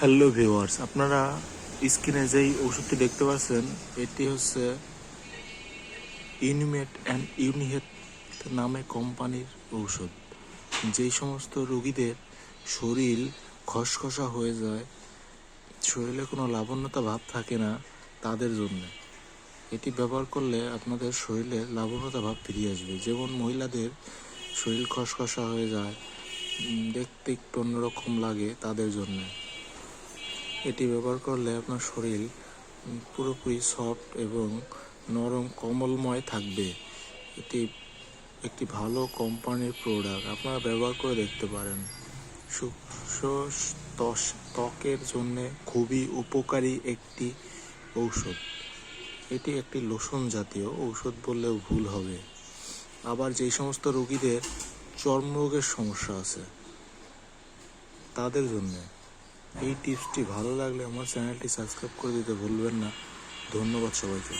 Hello viewers আপনারা স্ক্রিনে যেই ওষুধটি দেখতে পাচ্ছেন, এটি হচ্ছে ইউনিমেট অ্যান্ড ইউনিহেট নামে কোম্পানির ঔষধ। যেই সমস্ত রোগীদের শরীর খসখসা হয়ে যায়, শরীরে কোনো লাবণ্যতা ভাব থাকে না তাদের জন্য। এটি ব্যবহার করলে আপনাদের শরীরে লাবণ্যতা ভাব ফিরে আসবে। যেমন মহিলাদের শরীর খসখসা হয়ে যায় দেখতে একটু অন্যরকম লাগে তাদের জন্য। এটি ব্যবহার করলে আপনার শরীর পুরোপুরি সফট এবং নরম কমলময় থাকবে। এটি একটি ভালো কোম্পানির প্রোডাক্ট আপনারা ব্যবহার করে দেখতে পারেন। ত্বকের জন্য খুবই উপকারী একটি ঔষধ। এটি একটি লোশন জাতীয় ঔষধ বললেও ভুল হবে। আবার যেই সমস্ত রোগীদের চর্মরোগের সমস্যা আছে, তাদের জন্য এই টিপসটি ভালো লাগলে আমার চ্যানেলটি সাবস্ক্রাইব করে দিতে ভুলবেন না। ধন্যবাদ সবাইকে।